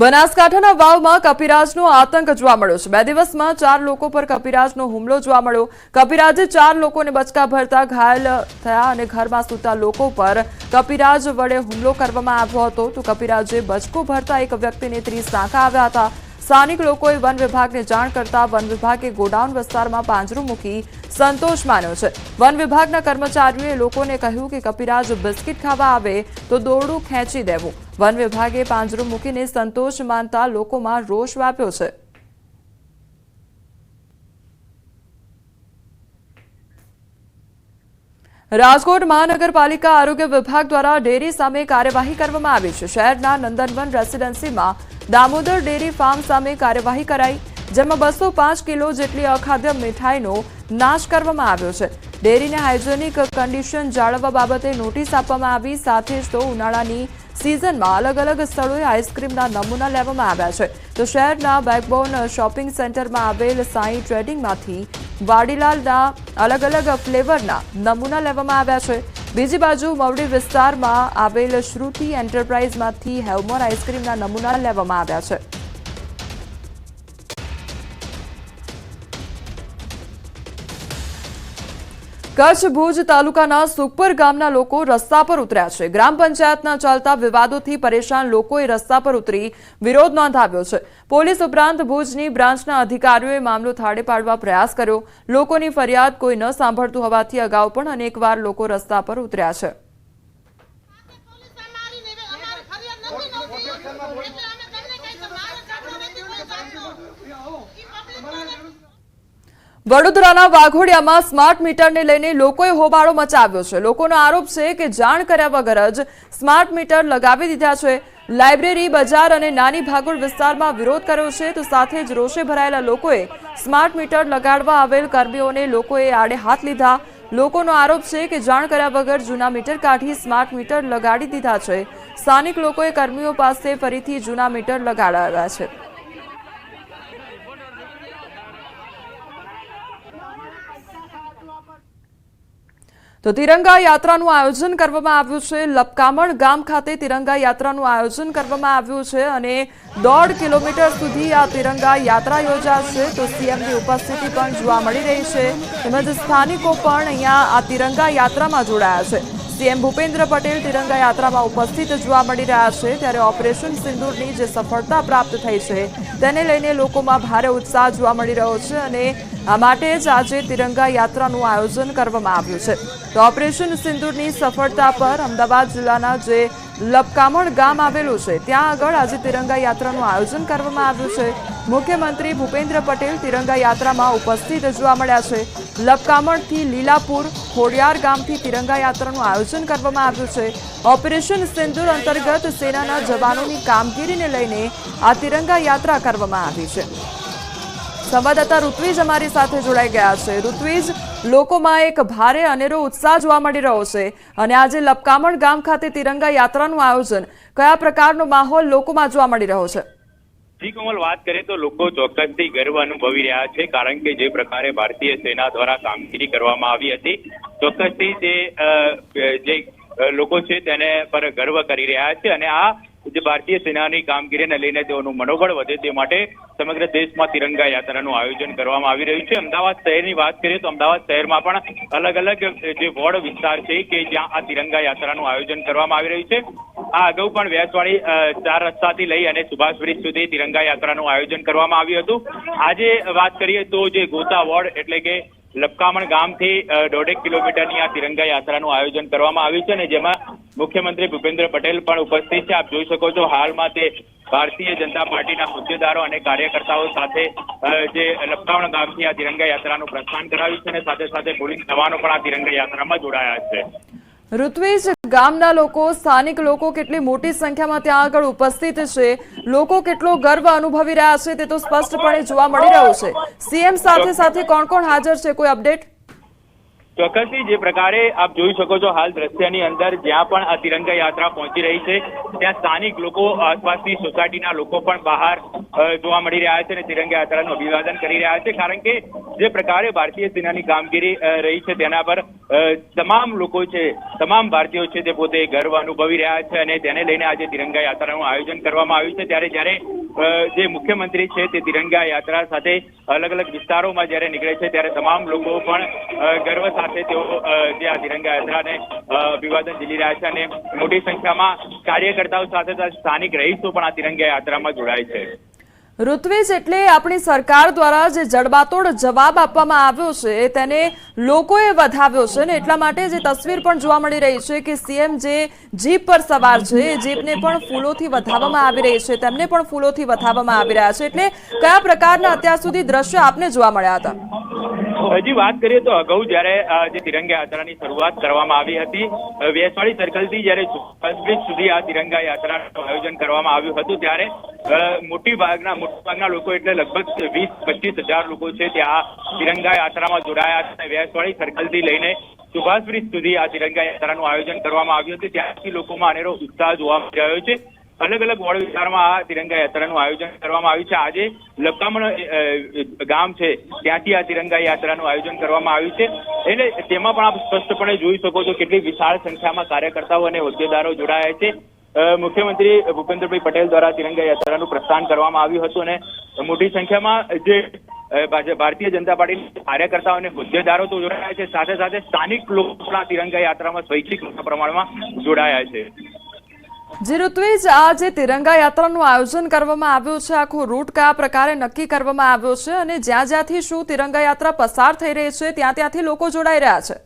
બનાસકાંઠાના વાવમાં કપિરાજનો આતંક જોવા મળ્યો છે. બે દિવસમાં ચાર લોકો પર કપિરાજનો હુમલો જોવા મળ્યો. કપિરાજે ચાર લોકોને બચકા ભરતા ઘાયલ થયા અને ઘરમાં સૂતા લોકો પર કપિરાજ વડે હુમલો કરવામાં આવ્યો હતો. તો કપિરાજે બચકો ભરતા એક વ્યક્તિને ત્રીસ ટાંકા આવ્યા હતા. સ્થાનિક લોકોએ વન વિભાગને જાણ કરતા વન વિભાગે ગોડાઉન વિસ્તારમાં પાંજરું મૂકી સંતોષ માન્યો છે. વન વિભાગના કર્મચારીઓએ લોકોને કહ્યું કે કપિરાજ બિસ્કિટ ખાવા આવે તો દોરડું ખેંચી દેવું. વન વિભાગે પાંજરું મૂકીને સંતોષ માનતા લોકોમાં રોષ વ્યાપ્યો છે. રાજકોટ મહાનગરપાલિકા આરોગ્ય વિભાગ દ્વારા ડેરી સામે કાર્યવાહી કરવામાં આવી છે. શહેરના નંદનવન રેસીડેન્સીમાં દામોદર ડેરી ફાર્મ સામે કાર્યવાહી કરાઈ, જેમાં બસો પાંચ કિલો જેટલી અખાદ્ય મીઠાઈનો નાશ કરવામાં આવ્યો છે. ડેરીને હાઇજેનિક કન્ડિશન જાળવવા બાબતે નોટિસ આપવામાં આવી, સાથે જ તો ઉનાળાની સિઝનમાં અલગ અલગ સ્થળોએ આઈસ્ક્રીમના નમૂના લેવામાં આવ્યા છે. તો શહેરના બેકબોન શોપિંગ સેન્ટરમાં આવેલ સાઈ ટ્રેડિંગમાંથી વાડીલાલના અલગ અલગ ફ્લેવરના નમૂના લેવામાં આવ્યા છે. બીજી બાજુ મવડી વિસ્તારમાં આવેલ શ્રુતિ એન્ટરપ્રાઇઝમાંથી હેવમોર આઈસ્ક્રીમના નમૂના લેવામાં આવ્યા છે. કચ્છ ભુજ તાલુકાના સુખપર ગામના લોકો રસ્તા પર ઉતર્યા છે. ગ્રામ પંચાયતના ચાલતા વિવાદોથી પરેશાન લોકોએ રસ્તા પર ઉતરી વિરોધ નોંધાવ્યો છે. પોલીસ ઉપરાંત ભુજની બ્રાન્ચના અધિકારીઓએ મામલો થાળે પાડવા પ્રયાસ કર્યો. લોકોની ફરિયાદ કોઈ ન સાંભળતું હોવાથી અગાઉ પણ અનેકવાર લોકો રસ્તા પર ઉતર્યા છે પોલીસ અમારી ને અમારી ફરિયાદ નથી નહોતી એટલે અમે તમને કઈ કે મારે કાઢો નથી કોઈ કાઢો ઈ પબ્લિક વાળા વડોદરાના વાઘોડિયામાં સ્માર્ટ મીટરને લઈને લોકોએ હોબાળો મચાવ્યો છે. લોકોનો આરોપ છે કે જાણ કર્યા વગર જ સ્માર્ટ મીટર લગાવી દીધા છે. લાઇબ્રેરી, બજાર અને નાની ભાગોળ વિસ્તારમાં વિરોધ કર્યો છે તો સાથે જ રોષે ભરાયેલા લોકોએ સ્માર્ટ મીટર લગાડવા આવેલ કર્મીઓને લોકોએ આડે હાથ લીધા. લોકોનો આરોપ છે કે જાણ કર્યા વગર જૂના મીટર કાઢી સ્માર્ટ મીટર લગાડી દીધા છે. સ્થાનિક લોકોએ કર્મીઓ પાસે ફરીથી જૂના મીટર લગાડાવ્યા છે. તો તિરંગા યાત્રાનું આયોજન કરવામાં આવ્યું છે. લપકામણ ગામ ખાતે તિરંગા યાત્રાનું આયોજન કરવામાં આવ્યું છે અને દોઢ કિલોમીટર સુધી આ તિરંગા યાત્રા યોજાશે. તો સીએમની ઉપસ્થિતિ પણ જોવા મળી રહી છે. તેમજ સ્થાનિકો પણ અહીંયા આ તિરંગા યાત્રામાં જોડાયા છે. સીએમ ભૂપેન્દ્ર પટેલ તિરંગા યાત્રામાં ઉપસ્થિત જોવા મળી રહ્યા છે. ત્યારે ઓપરેશન સિંદૂરની જે સફળતા પ્રાપ્ત થઈ છે તેને લઈને લોકોમાં ભારે ઉત્સાહ જોવા મળી રહ્યો છે અને આ માટે જ આજે તિરંગા યાત્રાનું આયોજન કરવામાં આવ્યું છે. તો ઓપરેશન સિંદૂરની સફળતા પર અમદાવાદ જિલ્લાના જે લપકામણ ગામ આવેલું છે, ત્યાં આગળ આજે તિરંગા યાત્રાનું આયોજન કરવામાં આવ્યું છે. મુખ્યમંત્રી ભૂપેન્દ્ર પટેલ તિરંગા યાત્રામાં ઉપસ્થિત જોવા મળ્યા છે. લપકામણથી લીલાપુર, ખોડિયાર ગામથી તિરંગા યાત્રાનું આયોજન કરવામાં આવ્યું છે. ઓપરેશન સિંદૂર અંતર્ગત સેનાના જવાનોની કામગીરીને લઈને આ તિરંગા યાત્રા કરવામાં આવી છે. સંવાદદાતા ઋત્વિજ અમારી સાથે જોડાઈ ગયા છે. ઋત્વિજ, લોકોમાં એક ભારે અનેરો ઉત્સાહ જોવા મળી રહ્યો છે અને આજે લપકામણ ગામ ખાતે તિરંગા યાત્રાનું આયોજન કયા પ્રકારનો માહોલ લોકોમાં જોવા મળી રહ્યો છે? જી, કોમલ, વાત કરીએ તો લોકો ચોક્કસથી ગર્વ અનુભવી રહ્યા છે કારણ કે જે પ્રકારે ભારતીય સેના દ્વારા કામગીરી કરવામાં આવી હતી, ચોક્કસથી જે લોકો છે તેને પર ગર્વ કરી રહ્યા છે અને આ જે ભારતીય સેનાની કામગીરીને લઈને તેઓનું મનોબળ વધે તે માટે સમગ્ર દેશમાં તિરંગા યાત્રાનું આયોજન કરવામાં આવી રહ્યું છે. અમદાવાદ શહેરની વાત કરીએ તો અમદાવાદ શહેરમાં પણ અલગ અલગ જે વોર્ડ વિસ્તાર છે કે જ્યાં આ તિરંગા યાત્રાનું આયોજન કરવામાં આવી રહ્યું છે. આ અગાઉ પણ વ્યાસવાડી ચાર રસ્તાથી લઈ અને સુભાષ બ્રિજ સુધી તિરંગા યાત્રાનું આયોજન કરવામાં આવ્યું હતું. આજે વાત કરીએ તો જે ગોતા વોર્ડ એટલે કે લપકામણ ગામથી દોઢેક કિલોમીટરની આ તિરંગા યાત્રાનું આયોજન કરવામાં આવ્યું છે અને જેમાં મુખ્યમંત્રી ભૂપેન્દ્ર પટેલ પણ ઉપસ્થિત છે. આપ જોઈ શકો છો હાલમાં તે ભારતીય જનતા પાર્ટીના હોદ્દેદારો અને કાર્યકર્તાઓ સાથે જે લપકાવણ ગામથી આ તિરંગા યાત્રાનું પ્રસ્થાન કરાવ્યું છે અને સાથે સાથે પોલીસ જવાનો પણ આ તિરંગા યાત્રામાં જોડાયા છે. ઋત્વિજ ગામના લોકો, સ્થાનિક લોકો કેટલી મોટી સંખ્યામાં ત્યાં આગળ ઉપસ્થિત છે? લોકો કેટલો ગર્વ અનુભવી રહ્યા છે તે તો સ્પષ્ટપણે જોવા મળી રહ્યું છે. સીએમ સાથે સાથે કોણ કોણ હાજર છે? કોઈ અપડેટ? ચોક્કસથી જે પ્રકારે આપ જોઈ શકો છો હાલ દ્રશ્યની અંદર જ્યાં પણ આ તિરંગા યાત્રા પહોંચી રહી છે, ત્યાં સ્થાનિક લોકો, આસપાસની સોસાયટીના લોકો પણ બહાર જોવા મળી રહ્યા છે અને તિરંગા યાત્રાનું અભિવાદન કરી રહ્યા છે. કારણ કે જે પ્રકારે ભારતીય સેનાની કામગીરી રહી છે તેના પર તમામ લોકો છે, તમામ ભારતીયો છે તે પોતે ગર્વ અનુભવી રહ્યા છે અને તેને લઈને આજે તિરંગા યાત્રાનું આયોજન કરવામાં આવ્યું છે. ત્યારે જ્યારે જે મુખ્યમંત્રી છે તે તિરંગા યાત્રા સાથે અલગ અલગ વિસ્તારોમાં જ્યારે નીકળે છે, ત્યારે તમામ લોકો પણ ગર્વ સાથે તેઓ જે આ તિરંગા યાત્રાને અભિવાદન ઝીલી રહ્યા છે અને મોટી સંખ્યામાં કાર્યકર્તાઓ સાથે સાથે સ્થાનિક રહીશો પણ આ તિરંગા યાત્રામાં જોડાય છે. ઋત્વિજ એટલે આપણી સરકાર દ્વારા જે જડબાતોડ જવાબ આપવામાં આવ્યો છે તેને લોકોએ વધાવ્યો છે ને એટલા માટે જે તસવીર પણ જોવા મળી રહી છે કે સીએમ જે જીપ પર સવાર છે, એ જીપને પણ ફૂલોથી વધાવવામાં આવી રહી છે, તેમને પણ ફૂલોથી વધાવવામાં આવી રહ્યા છે. એટલે કયા પ્રકારના અત્યાર સુધી દ્રશ્યો આપને જોવા મળ્યા હતા? હજી વાત કરીએ તો અગાઉ જ્યારે જે તિરંગા યાત્રાની શરૂઆત કરવામાં આવી હતી વેસવાડી સર્કલથી જ્યારે સુભાષ બ્રિજ સુધી આ તિરંગા યાત્રાનું આયોજન કરવામાં આવ્યું હતું, ત્યારે મોટી ભાગના, મોટા ભાગના લોકો એટલે લગભગ વીસ, પચીસ હજાર લોકો છે ત્યાં તિરંગા યાત્રામાં જોડાયા હતા. વેસવાડી સર્કલથી લઈને સુભાષ બ્રિજ સુધી આ તિરંગા યાત્રાનું આયોજન કરવામાં આવ્યું હતું. ત્યારથી લોકોમાં અનેરો ઉત્સાહ જોવા મળી રહ્યો છે. અલગ અલગ વોર્ડ વિસ્તારમાં આ તિરંગા યાત્રાનું આયોજન કરવામાં આવ્યું છે. આજે લપકામણ ગામ છે, ત્યાંથી આ તિરંગા યાત્રાનું આયોજન કરવામાં આવ્યું છે. એટલે તેમાં પણ આપ સ્પષ્ટપણે જોઈ શકો છો કેટલી વિશાળ સંખ્યામાં કાર્યકર્તાઓ અને હોદ્દેદારો જોડાયા છે. મુખ્યમંત્રી ભૂપેન્દ્રભાઈ પટેલ દ્વારા તિરંગા યાત્રાનું પ્રસ્થાન કરવામાં આવ્યું હતું અને મોટી સંખ્યામાં જે ભારતીય જનતા પાર્ટી કાર્યકર્તાઓ અને હોદ્દેદારો તો જોડાયા છે. સાથે સાથે સ્થાનિક લોકો તિરંગા યાત્રામાં સ્વૈચ્છિક મોટા પ્રમાણમાં જોડાયા છે. જે ઋત્વિજ જે તિરંગા યાત્રાનું આયોજન કરવામાં આવ્યું છે. આખો રૂટ કયા પ્રકારે નક્કી કરવામાં આવ્યો છે અને જ્યાં જ્યાંથી શું તિરંગા યાત્રા પસાર થઈ રહી છે, ત્યાં ત્યાંથી લોકો જોડાઈ રહ્યા છે.